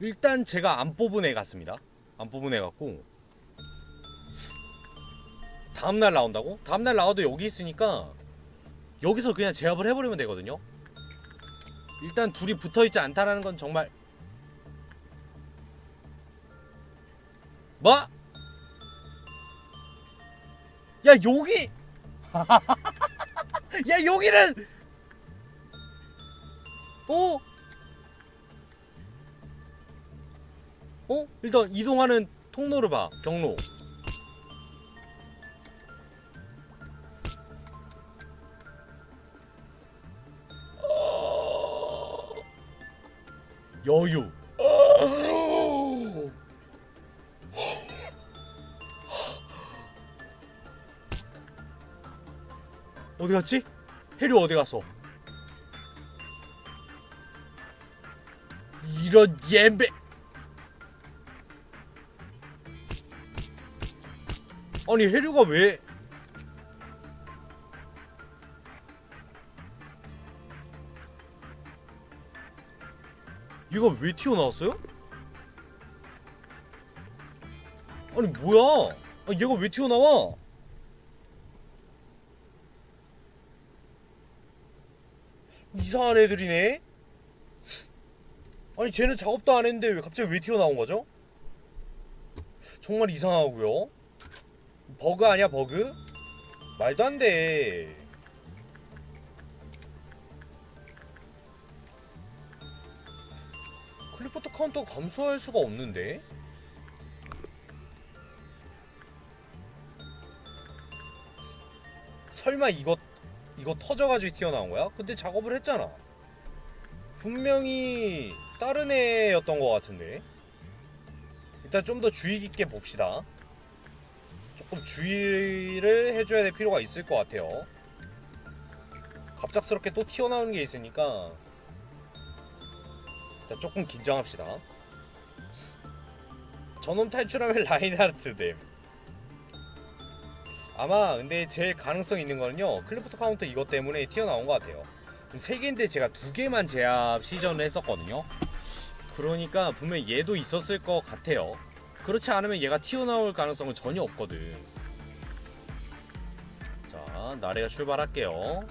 일단 제가 안 뽑은 애 같습니다. 안 뽑은 애 같고 다음날 나온다고? 다음날 나와도 여기 있으니까 여기서 그냥 제압을 해버리면 되거든요. 일단 둘이 붙어있지 않다라는 건 정말 뭐? 야 여기 야 여기는 어? 어? 일단 이동하는 통로를 봐 경로 여유 어디 갔지? 해류 어디 갔어? 이런 예배 아니 해류가 왜? 얘가 왜 튀어나왔어요? 아니 뭐야? 아, 얘가 왜 튀어나와? 이상한 애들이네. 아니 쟤는 작업도 안 했는데 왜 갑자기 왜 튀어나온 거죠? 정말 이상하고요 버그 아니야 버그? 말도 안 돼 클리포트 카운터 감소할 수가 없는데? 설마 이거 이거 터져가지고 튀어나온 거야? 근데 작업을 했잖아 분명히 다른 애였던 것 같은데 일단 좀 더 주의 깊게 봅시다 조금 주의를 해줘야 될 필요가 있을 것 같아요. 갑작스럽게 또 튀어나오는 게 있으니까 일단 조금 긴장합시다. 저놈 탈출하면 라인하르트 됨. 아마 근데 제일 가능성 있는 거는요 클리프트 카운터 이것 때문에 튀어나온 것 같아요. 세 개인데 제가 두 개만 제압 시전을 했었거든요. 그러니까 분명 히 얘도 있었을 것 같아요 그렇지 않으면 얘가 튀어나올 가능성은 전혀 없거든. 자 나래가 출발할게요.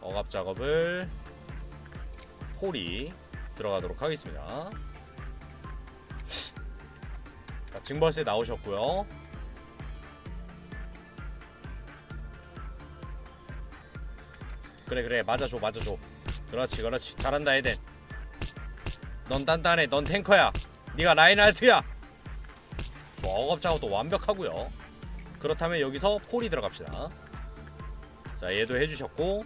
억압 작업을 홀이 들어가도록 하겠습니다. 자, 증벌세 나오셨고요. 그래 그래. 맞아줘 맞아줘. 그렇지 그렇지. 잘한다 에덴 넌 단단해. 넌 탱커야 네가 라인하르트야. 저 억압 작업도 완벽하고요. 그렇다면 여기서 폴이 들어갑시다. 자 얘도 해주셨고.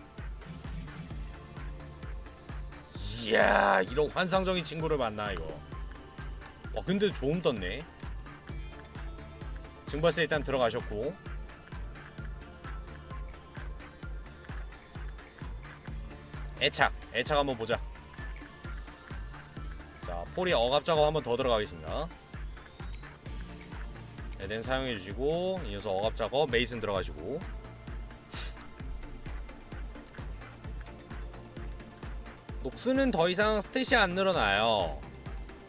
이야 이런 환상적인 친구를 만나 이거. 와 근데 좋음 떴네. 증벌세 일단 들어가셨고. 애착 애착 한번 보자 자 폴이 억압 작업 한 번 더 들어가겠습니다. 에덴 사용해 주시고 이 녀석 억압 작업 메이슨 들어가시고. 녹스는 더 이상 스탯이 안 늘어나요.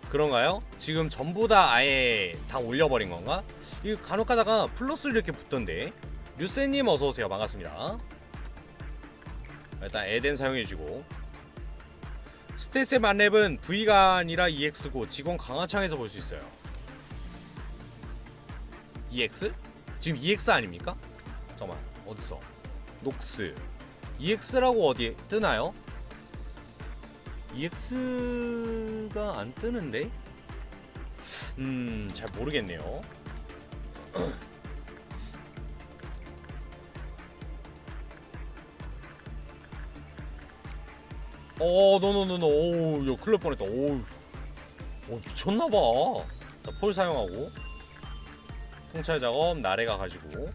그런가요? 지금 전부 다 아예 다 올려버린 건가? 이거 간혹 가다가 플러스 이렇게 붙던데. 류세님 어서오세요. 반갑습니다. 일단 에덴 사용해주고 스탯의 만렙은 V가 아니라 EX고 직원 강화창에서 볼 수 있어요 EX? 지금 EX 아닙니까? 잠깐만 어디서 녹스 EX라고 어디에 뜨나요? EX가 안 뜨는데? 음, 잘 모르겠네요. 어, 노노노노. 오우, 야, 큰일 날 뻔했다. 오우. 오, 미쳤나봐. 자, 폴 사용하고. 통찰 작업, 나래가 가지고.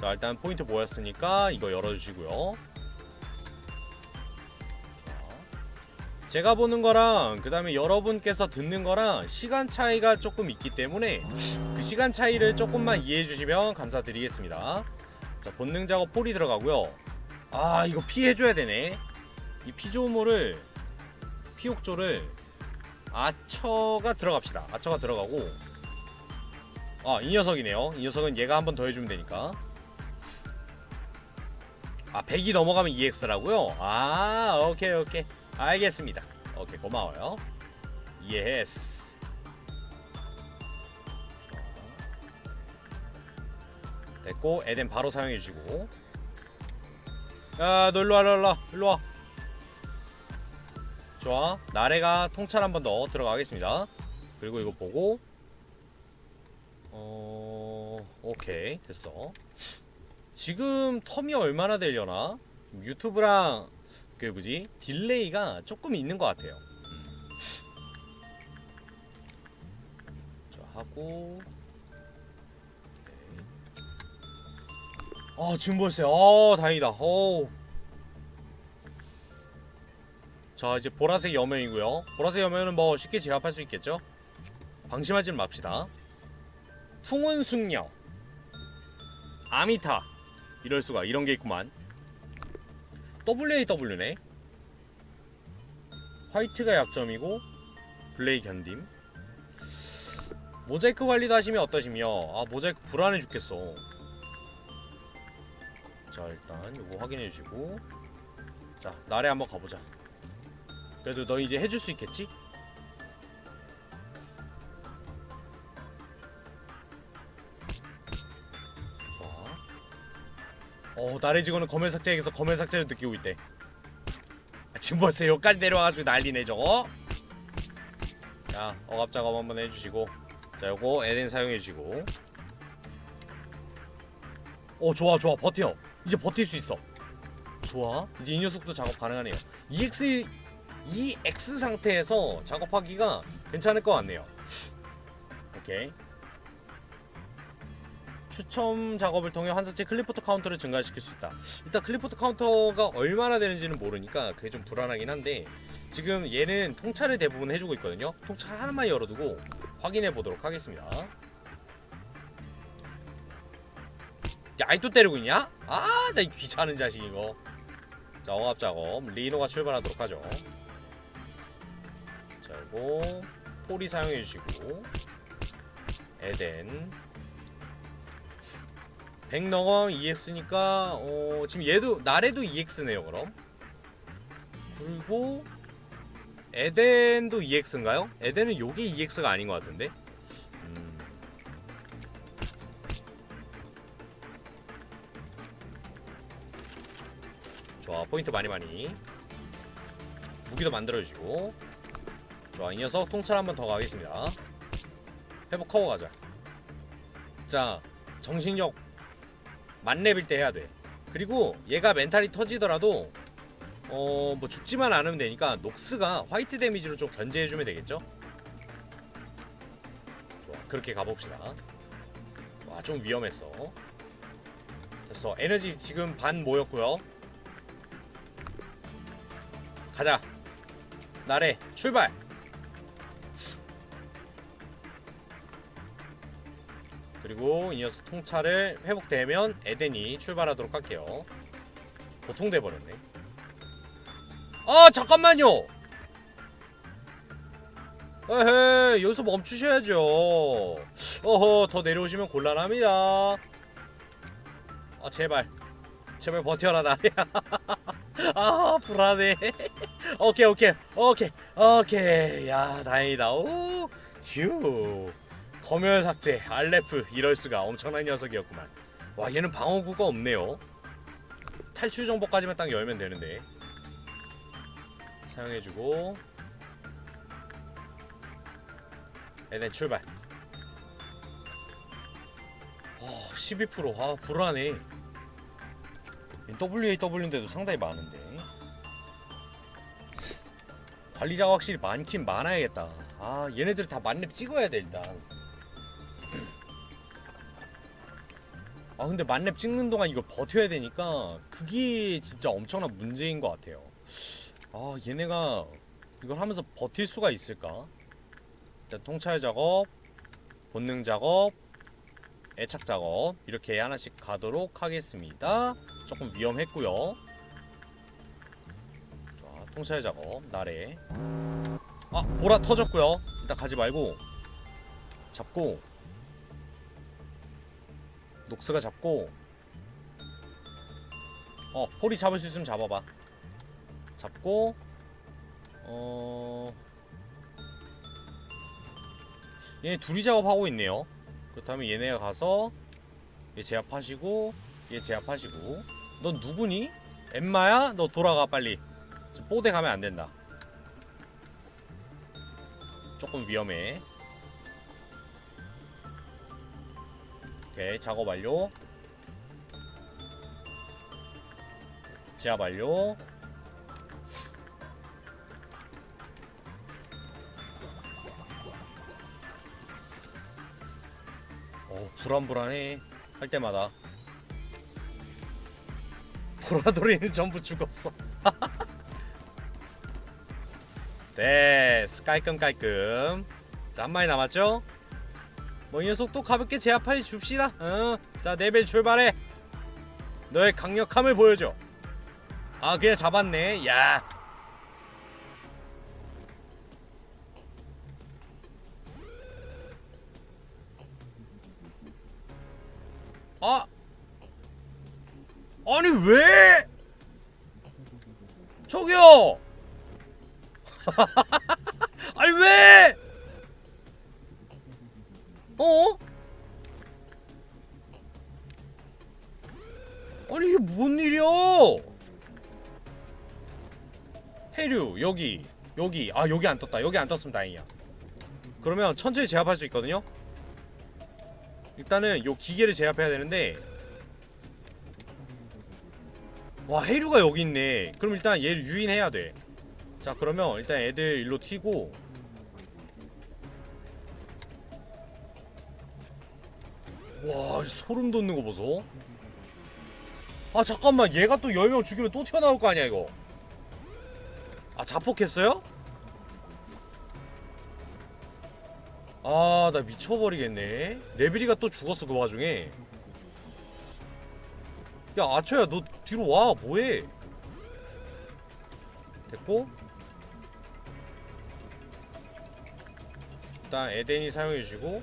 자, 일단 포인트 모였으니까 이거 열어주시고요. 자, 제가 보는 거랑 그 다음에 여러분께서 듣는 거랑 시간 차이가 조금 있기 때문에 그 시간 차이를 조금만 이해해 주시면 감사드리겠습니다. 자, 본능 작업 폴이 들어가고요. 아, 이거 피해줘야 되네. 이 피조물을 피옥조를 아처가 들어갑시다. 아처가 들어가고 아 이 녀석이네요. 이 녀석은 얘가 한 번 더 해주면 되니까 아 100이 넘어가면 EX라고요? 아 오케이 오케이 알겠습니다. 오케이 고마워요. 예스. 됐고 에덴 바로 사용해 주시고 야 너 일로와 일로와 일로와 좋아 나래가 통찰 한 번 더 들어가겠습니다. 그리고 이거 보고 어 오케이 됐어. 지금 텀이 얼마나 되려나? 유튜브랑 그 뭐지? 딜레이가 조금 있는 것 같아요. 음. 자 하고 아 지금 벌써 아 다행이다. 어. 자 이제 보라색 여명이고요. 보라색 여명은 뭐 쉽게 제압할 수 있겠죠? 방심하지 맙시다. 풍운 숙녀. 아미타. 이럴 수가. 이런 게 있구만. WAW네. 화이트가 약점이고 블레이 견딤. 모자이크 관리도 하시면 어떠시며? 아 모자이크 불안해 죽겠어. 자 일단 요거 확인해 주시고. 자 나래 한번 가보자 그래도 너 이제 해줄 수 있겠지? 좋아 어 나래 직원은 검열 삭제에게서 검열 삭제를 느끼고 있대. 아, 지금 벌써 여기까지 내려와가지고 난리네 저거. 자 억압 작업 한번 해주시고. 자 요거 에덴 사용해 주시고. 어 좋아 좋아. 버텨. 이제 버틸 수 있어. 좋아. 이제 이 녀석도 작업 가능하네요. EX EX 상태에서 작업하기가 괜찮을 것 같네요 오케이 추첨 작업을 통해 환사체 클리포트 카운터를 증가시킬 수 있다 일단 클리포트 카운터가 얼마나 되는지는 모르니까 그게 좀 불안하긴 한데 지금 얘는 통찰을 대부분 해주고 있거든요 통찰 하나만 열어두고 확인해 보도록 하겠습니다 야, 아이 또 때리고 있냐? 아, 나 이 귀찮은 자식 이거. 자, 억압 작업. 리노가 출발하도록 하죠. 자, 이거 포리 사용해 주시고 에덴 100 넘어 EX니까 어, 지금 얘도 나래도 EX네요, 그럼. 그리고 에덴도 EX인가요? 에덴은 요게 EX가 아닌 것 같은데. 음. 포인트 많이 많이 무기도 만들어주시고 좋아 이 녀석 통찰 한 번 더 가겠습니다. 회복 커버 가자. 자 정신력 만렙일 때 해야 돼. 그리고 얘가 멘탈이 터지더라도 어 뭐 죽지만 않으면 되니까 녹스가 화이트 데미지로 좀 견제해주면 되겠죠? 좋아 그렇게 가봅시다. 와 좀 위험했어. 됐어 에너지 지금 반 모였고요. 가자. 나래 출발 그리고 이 녀석 통찰을 회복되면 에덴이 출발하도록 할게요. 보통 돼버렸네. 아 잠깐만요! 에헤 여기서 멈추셔야죠. 어허 더 내려오시면 곤란합니다. 아 제발. 제발 버텨라 나래야. 아 불안해. 오케이 오케이. 오케이. 오케이. 야 다행이다. 오휴 검열 삭제 알레프 이럴 수가 엄청난 녀석이었구만. 와 얘는 방어구가 없네요. 탈출 정보까지만 딱 열면 되는데. 사용해주고. 에덴 출발. 어, 12%아 불안해. WAW인데도 상당히 많은데. 관리자가 확실히 많긴 많아야겠다. 아 얘네들 다 만렙 찍어야 돼 일단 아 근데 만렙 찍는 동안 이걸 버텨야 되니까 그게 진짜 엄청난 문제인 것 같아요. 아 얘네가 이걸 하면서 버틸 수가 있을까? 자, 통찰 작업 본능 작업 애착 작업 이렇게 하나씩 가도록 하겠습니다. 조금 위험했고요. 자 통찰 작업 나래. 아 보라 터졌고요. 일단 가지 말고 잡고 녹스가 잡고 어 폴이 잡을 수 있으면 잡아봐. 잡고 어 얘네 둘이 작업하고 있네요. 그렇다면 얘네가 가서 얘 제압하시고 얘 제압하시고. 넌 누구니? 엠마야? 너 돌아가 빨리. 지금 뽀대 가면 안 된다. 조금 위험해 오케이 작업 완료. 제압 완료. 어 불안불안해. 할 때마다. 보라돌이는 전부 죽었어. 됐어 깔끔 깔끔. 자 한 마리 남았죠? 뭐이 녀석 또 가볍게 제압해 줍시다 어. 자 네벨 출발해 너의 강력함을 보여줘 아 그냥 잡았네 야 아! 아니 왜? 저기요! 아니 왜? 어? 아니 이게 뭔 일이야? 해류 여기 여기. 아 여기 안 떴다. 여기 안 떴으면 다행이야. 그러면 천천히 제압할 수 있거든요? 일단은 요 기계를 제압해야 되는데. 와 해류가 여기 있네. 그럼 일단 얘를 유인해야 돼자 그러면 일단 애들 일로 튀고 와 소름 돋는 거 보소. 아 잠깐만. 얘가 또 10명 죽이면 또 튀어나올 거 아니야 이거? 아 자폭했어요? 아 나 미쳐버리겠네. 네비리가 또 죽었어 그 와중에. 야 아처야 너 뒤로 와. 뭐해? 됐고. 일단 에덴이 사용해주시고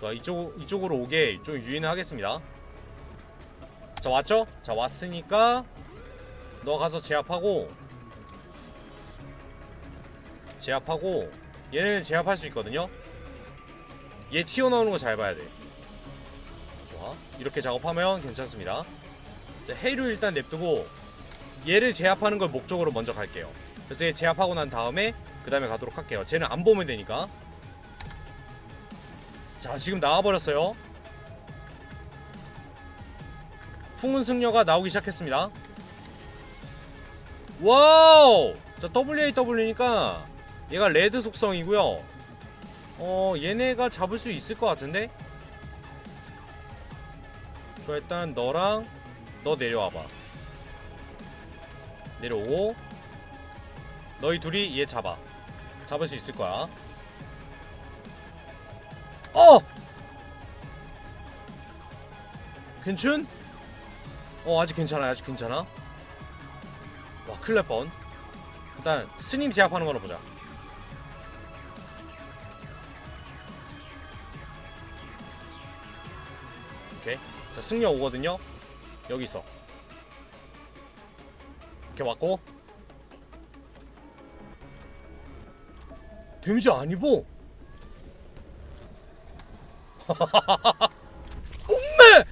자 이쪽 이쪽으로 오게 좀 유인하겠습니다. 자 왔죠? 자 왔으니까 너 가서 제압하고 제압하고 얘는 제압할 수 있거든요. 얘 튀어나오는 거 잘 봐야 돼. 좋아 이렇게 작업하면 괜찮습니다. 자, 해류 일단 냅두고 얘를 제압하는 걸 목적으로 먼저 갈게요. 그래서 얘 제압하고 난 다음에 그 다음에 가도록 할게요. 쟤는 안 보면 되니까. 자 지금 나와버렸어요. 풍운 승려가 나오기 시작했습니다. 와우! 자 WAW니까 얘가 레드 속성이고요. 어 얘네가 잡을 수 있을 것 같은데? 좋아 일단 너랑 너 내려와봐. 내려오고 너희 둘이 얘 잡아. 잡을 수 있을 거야 어! 괜춘? 어 아직 괜찮아 아직 괜찮아. 와 큰일 날뻔. 일단 스님 제압하는 거로 보자. 오케이. 자 승려 오거든요. 여기 있어. 이렇게 왔고. 데미지 안 입어 엄매!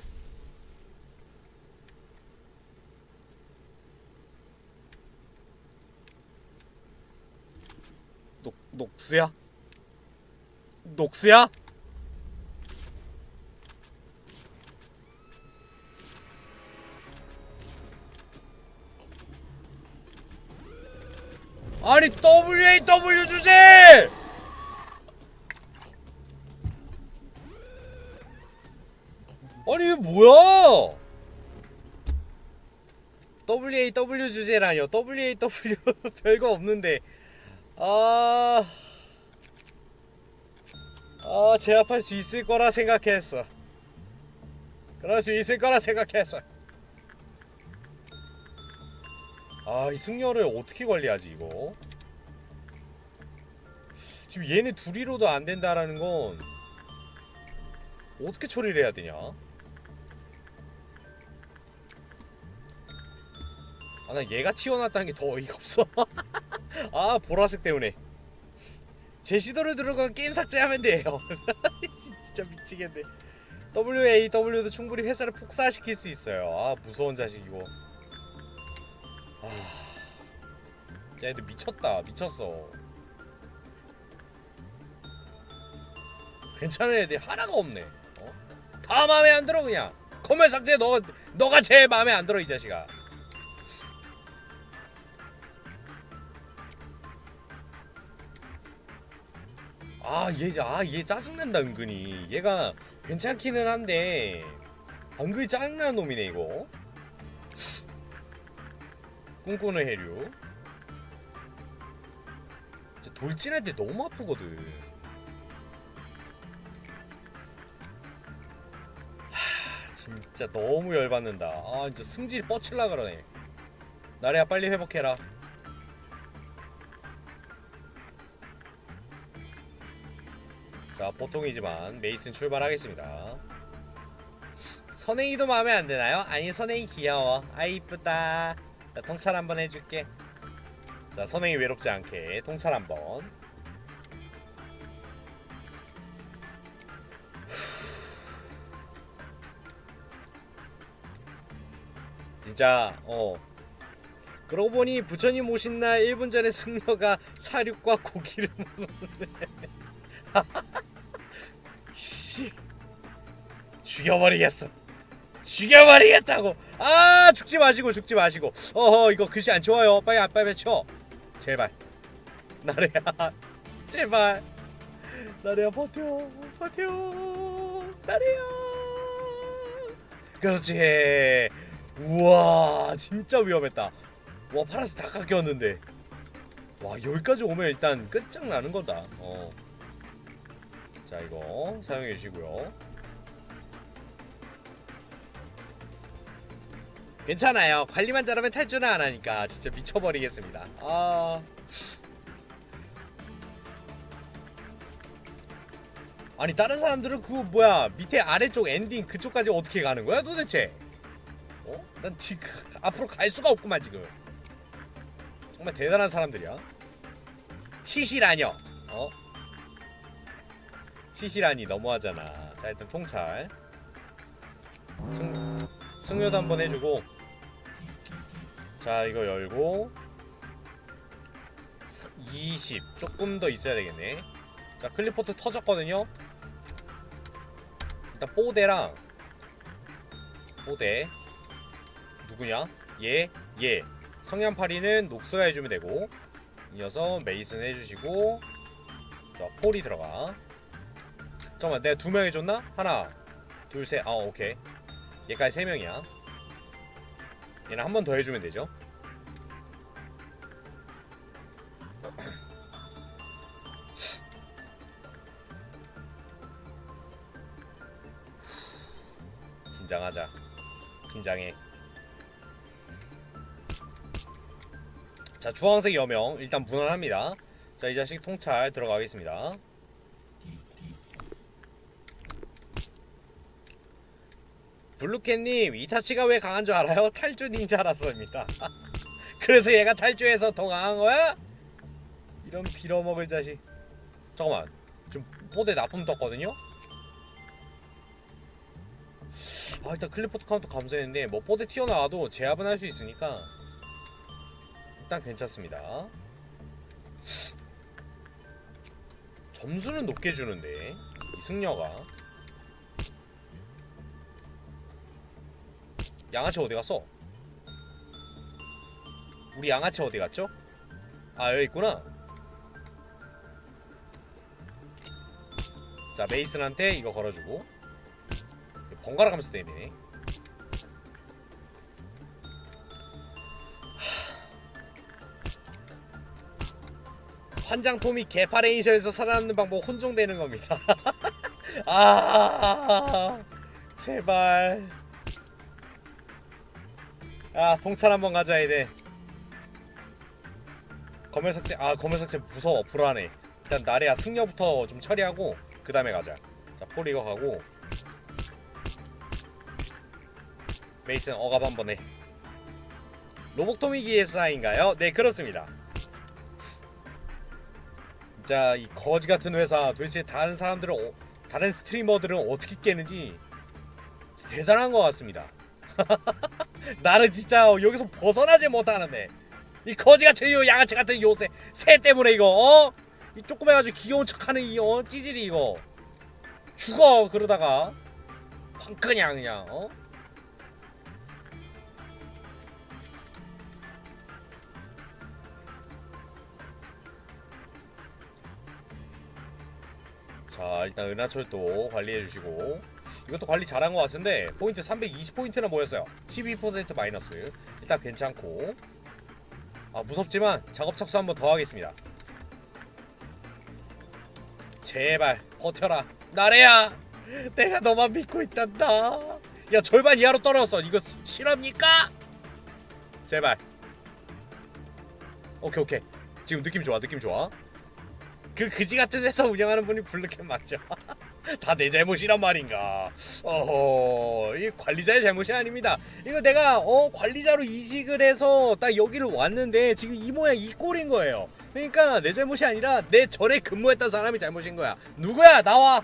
녹 녹스야? 녹스야? 아니 WAW 주제! 아니 뭐야? WAW 주제라뇨. WAW 별거 없는데. 아... 아 제압할 수 있을 거라 생각했어. 그럴 수 있을 거라 생각했어. 아 이 승려를 어떻게 관리하지 이거? 지금 얘네 둘이로도 안 된다라는 건 어떻게 처리를 해야 되냐 아 나 얘가 튀어나왔다는 게 더 어이가 없어. 아 보라색 때문에. 제시도를 들어가 게임 삭제하면 돼요. 진짜 미치겠네. WAW도 충분히 회사를 폭사시킬 수 있어요. 아 무서운 자식이고 아... 야 애들 미쳤다. 미쳤어. 괜찮은 애들이 하나가 없네. 어? 다 마음에 안 들어 그냥. 커맨 삭제 너, 너가 제일 마음에 안 들어 이 자식아 아, 얘, 아, 얘 짜증난다, 은근히. 얘가 괜찮기는 한데, 은근히 짜증나는 놈이네, 이거. 꿈꾸는 해류. 진짜 돌진할 때 너무 아프거든. 하, 진짜 너무 열받는다. 아, 진짜 승질 뻗칠라 그러네. 나래야, 빨리 회복해라. 자 보통이지만 메이슨 출발하겠습니다. 선행이도 마음에 안 드나요? 아니 선행이 귀여워. 아 이쁘다. 자, 통찰 한번 해줄게. 자 선행이 외롭지 않게 통찰 한번. 진짜 어. 그러고 보니 부처님 오신 날 1분 전에 승려가 사육과 고기를 먹었네 씨. 죽여버리겠어. 죽여버리겠다고. 아 죽지 마시고 죽지 마시고. 어허 이거 글씨 안 좋아요. 빨리 안 빨리 쳐. 제발. 나래야. 제발. 나래야 버텨. 버텨. 나래야. 그렇지. 우와 진짜 위험했다. 와 파란색 다 깎였는데. 와 여기까지 오면 일단 끝장나는 거다. 어. 자 이거 사용해 주시고요. 괜찮아요. 관리만 잘하면 탈주는 안 하니까 진짜 미쳐버리겠습니다. 아. 아니 다른 사람들은 그 뭐야 밑에 아래쪽 엔딩 그쪽까지 어떻게 가는 거야 도대체? 어? 난 지금 앞으로 갈 수가 없구만 지금. 정말 대단한 사람들이야. 치시라뇨 어? 치시라니 너무하잖아. 자 일단 통찰. 승 승려도 한번 해주고. 자 이거 열고. 20 조금 더 있어야 되겠네. 자 클리포트 터졌거든요. 일단 뽀대랑 뽀대 누구냐? 얘, 얘. 성냥팔이는 녹스가 해주면 되고 이어서 메이슨 해주시고 자 폴이 들어가. 잠깐만 내가 두 명 해줬나? 하나 둘셋아 오케이. 얘까지 세 명이야. 얘는 한 번 더 해주면 되죠? 긴장하자. 긴장해. 자 주황색 여명 일단 무난합니다. 자 이 자식 통찰 들어가겠습니다 블루캣님 이타치가 왜 강한 줄 알아요? 탈주 닌자라서입니다 그래서 얘가 탈주해서 더 강한 거야? 이런 빌어먹을 자식 잠깐만 지금 뽀대 납품 떴거든요? 아 일단 클리포트 카운트 감소했는데 뭐 뽀대 튀어나와도 제압은 할 수 있으니까 일단 괜찮습니다 점수는 높게 주는데 이 승려가 양아치 어디 갔어? 우리 양아치 어디 갔죠? 아 여기 있구나. 자 메이슨한테 이거 걸어주고 번갈아 가면서 때리네. 환장 톰이 개파레이션에서 살아남는 방법 혼종되는 겁니다. 아 제발. 야 통찰 한번 가자 이제. 검열삭제 아 검열삭제 무서워 불안해. 일단 나래야 승려부터 좀 처리하고 그 다음에 가자. 자 폴 이거 가고. 메이슨 억압 한번 해. 로복토미 기회사인가요? 네 그렇습니다. 진짜 이 거지 같은 회사 도대체 다른 사람들은 어, 다른 스트리머들은 어떻게 깨는지 대단한 것 같습니다 나는 진짜 여기서 벗어나지 못하는데 이 거지 같은 요 양아치 같은 요새 새 때문에 이거 어? 이 조그매가지고 귀여운 척하는 이 어? 찌질이 이거 죽어 그러다가 확 그냥 그냥 어? 자 일단 은하철도 관리해주시고. 이것도 관리 잘한 것 같은데 포인트 320포인트나 모였어요. 12% 마이너스. 일단 괜찮고. 아 무섭지만 작업 착수 한번 더 하겠습니다. 제발 버텨라. 나래야 내가 너만 믿고 있단다. 야 절반 이하로 떨어졌어. 이거 시- 실합니까? 제발. 오케이 오케이. 지금 느낌 좋아 느낌 좋아 그 그지 같은 회사 운영하는 분이 블루캠 맞죠? 다 내 잘못이란 말인가? 어허, 이 관리자의 잘못이 아닙니다. 이거 내가 어 관리자로 이직을 해서 딱 여기를 왔는데 지금 이 모양 이 꼴인 거예요. 그러니까 내 잘못이 아니라 내 전에 근무했던 사람이 잘못인 거야. 누구야? 나와.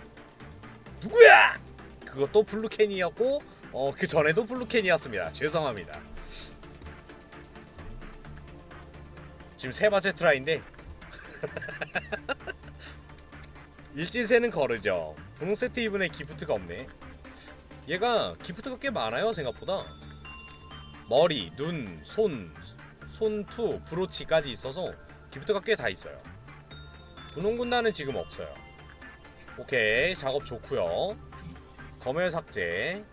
누구야? 그것도 블루캔이었고 어 그 전에도 블루캔이었습니다. 죄송합니다. 지금 세 번째 트라이인데 일진세는 거르죠. 분홍 세트 이분에 기프트가 없네. 얘가 기프트가 꽤 많아요 생각보다. 머리, 눈, 손, 손투, 브로치까지 있어서 기프트가 꽤 다 있어요. 분홍 군단은 지금 없어요. 오케이 작업 좋고요. 검열 삭제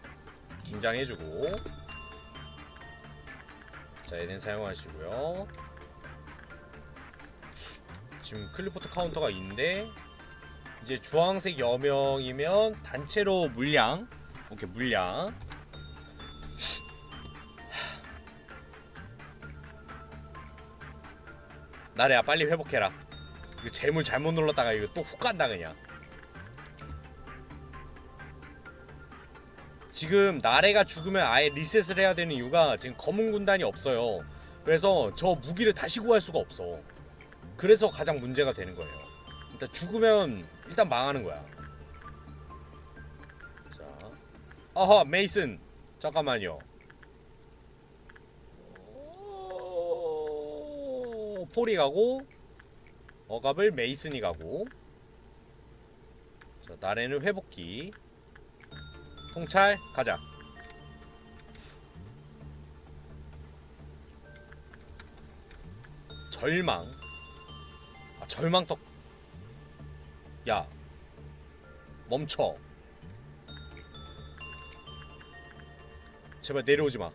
긴장해주고 자 얘는 사용하시고요. 지금 클리포트 카운터가 있는데 이제 주황색 여명이면 단체로 물량. 오케이 물량. 나래야 빨리 회복해라. 이거 재물 잘못 눌렀다가 이거 또 훅 간다 그냥. 지금 나래가 죽으면 아예 리셋을 해야 되는 이유가 지금 검은 군단이 없어요. 그래서 저 무기를 다시 구할 수가 없어 그래서 가장 문제가 되는 거예요 일단 죽으면 일단 망하는 거야. 자, 어허 메이슨 잠깐만요. 오, 폴이 가고 억압을 메이슨이 가고 자 나래는 회복기 통찰 가자. 절망 아 절망떡 야 멈춰 제발 내려오지 마.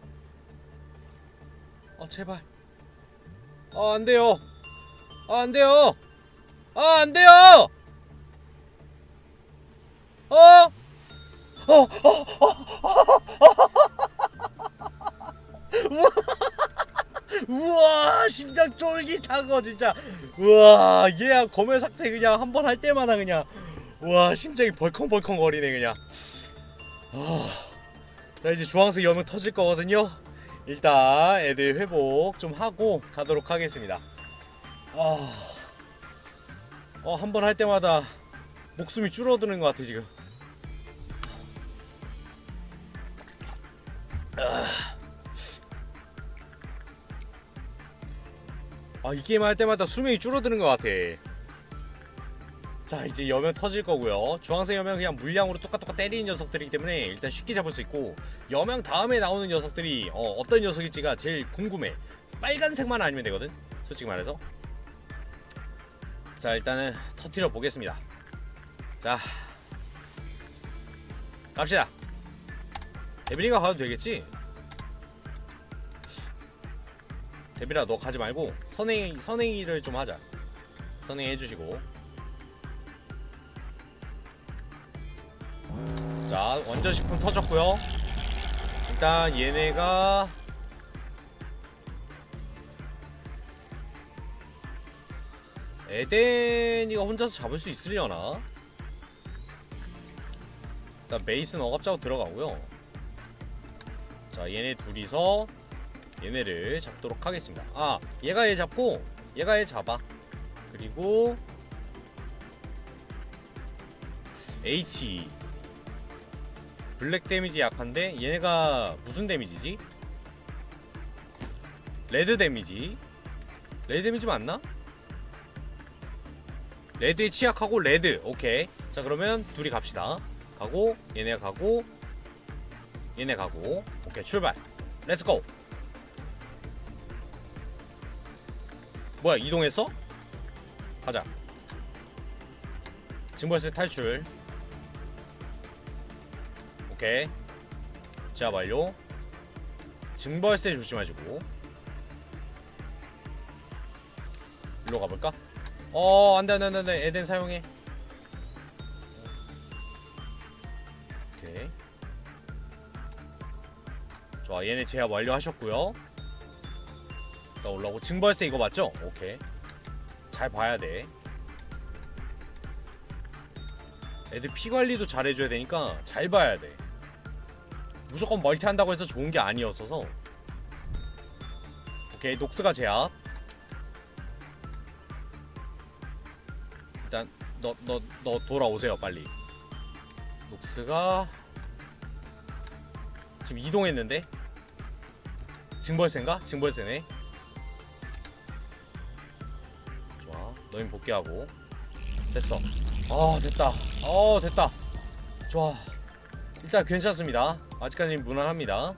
아 제발. 아 안돼요. 아 안돼요. 아 안돼요. 어? 어? 우 쫄깃하고 진짜. 우와 얘야 검열 삭제 그냥 한 번 할 때마다 그냥. 우와 심장이 벌컹벌컹 거리네 그냥. 아, 자 이제 주황색 여명 터질 거거든요. 일단 애들 회복 좀 하고 가도록 하겠습니다. 아, 어, 한 번 할 때마다 목숨이 줄어드는 것 같아 지금 아 이 게임 할 때마다 수명이 줄어드는 것 같아. 자 이제 여명 터질 거고요. 주황색 여명 그냥 물량으로 똑같똑같 때리는 녀석들이기 때문에 일단 쉽게 잡을 수 있고 여명 다음에 나오는 녀석들이 어, 어떤 녀석일지가 제일 궁금해. 빨간색만 아니면 되거든. 솔직히 말해서. 자 일단은 터트려 보겠습니다. 자 갑시다. 데빌리가 가도 되겠지? 데빌아 너 가지 말고 선행 선행이를 좀 하자. 선행 해주시고. 자 완전 식품 터졌고요. 일단 얘네가 에덴이가 혼자서 잡을 수 있으려나? 일단 메이슨 억압자고 들어가고요. 자 얘네 둘이서 얘네를 잡도록 하겠습니다. 아 얘가 얘 잡고 얘가 얘 잡아. 그리고 H 블랙 데미지 약한데 얘네가 무슨 데미지지? 레드 데미지 레드 데미지 맞나? 레드에 취약하고 레드 오케이 자 그러면 둘이 갑시다 가고 얘네 가고 얘네 가고 오케이 출발 렛츠고 뭐야 이동했어? 가자. 증벌세 탈출. 오케이. 제압 완료. 증벌세 조심하시고. 일로 가볼까? 어 안돼 안돼 안돼. 에덴 사용해. 오케이. 좋아 얘네 제압 완료하셨고요 나 올라오고 증벌세 이거 맞죠? 오케이. 잘 봐야 돼. 애들 피 관리도 잘 해줘야 되니까 잘 봐야 돼. 무조건 멀티 한다고 해서 좋은 게 아니었어서. 오케이 녹스가 제압. 일단 너 너 너 돌아오세요 빨리. 녹스가 지금 이동했는데? 징벌세인가? 징벌세네 너희 복귀하고. 됐어. 아 됐다. 어 됐다. 좋아. 일단 괜찮습니다. 아직까지는 무난합니다.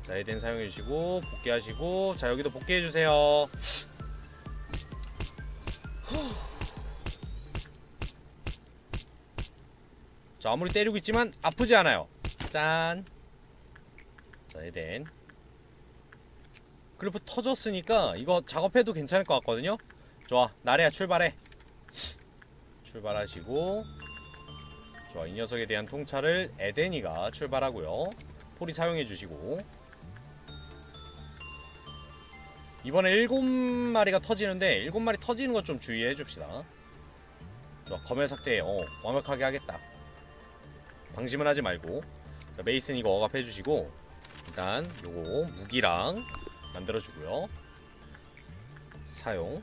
자 에덴 사용해주시고 복귀하시고 자 여기도 복귀해주세요. 자 아무리 때리고 있지만 아프지 않아요. 짠. 자 에덴. 클리프 터졌으니까 이거 작업해도 괜찮을 것 같거든요 좋아. 나래야 출발해. 출발하시고. 좋아 이 녀석에 대한 통찰을 에덴이가 출발하고요. 포리 사용해 주시고. 이번에 일곱 마리가 터지는데 일곱 마리 터지는 것 좀 주의해 줍시다. 좋아 검열 삭제 어 완벽하게 하겠다. 방심은 하지 말고. 자, 메이슨 이거 억압해 주시고 일단 요거 무기랑 만들어 주고요. 사용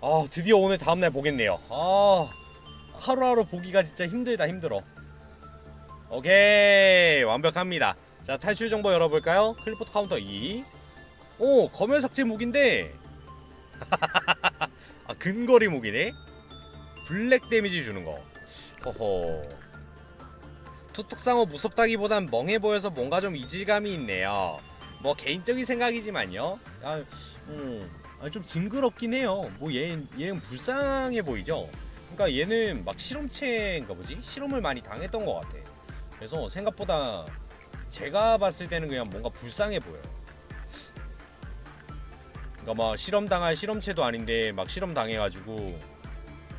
아 드디어 오늘 다음날 보겠네요. 아 하루하루 보기가 진짜 힘들다 힘들어. 오케이 완벽합니다. 자 탈출 정보 열어볼까요? 클리포트 카운터 2 오 검열 삭제 무기인데. 아 근거리 무기네? 블랙 데미지 주는 거. 허허. 투특상어 무섭다기보단 멍해 보여서 뭔가 좀 이질감이 있네요. 뭐 개인적인 생각이지만요. 아, 음, 아, 좀 징그럽긴 해요. 뭐 얘, 얘는 불쌍해 보이죠? 그러니까 얘는 막 실험체인가 뭐지? 실험을 많이 당했던 것 같아. 그래서 생각보다 제가 봤을 때는 그냥 뭔가 불쌍해 보여요. 그러니까 막 실험 당할 실험체도 아닌데 막 실험 당해가지고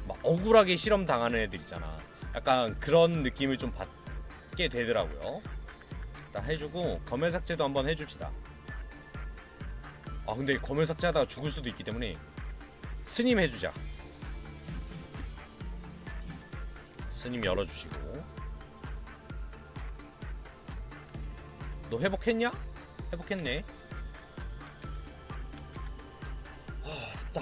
막 억울하게 실험 당하는 애들 있잖아. 약간 그런 느낌을 좀 받게 되더라고요. 딱 해주고 검열 삭제도 한번 해줍시다 아 근데 검열 삭제하다가 죽을 수도 있기 때문에 스님 해주자. 스님 열어주시고. 너 회복했냐? 회복했네. 아 됐다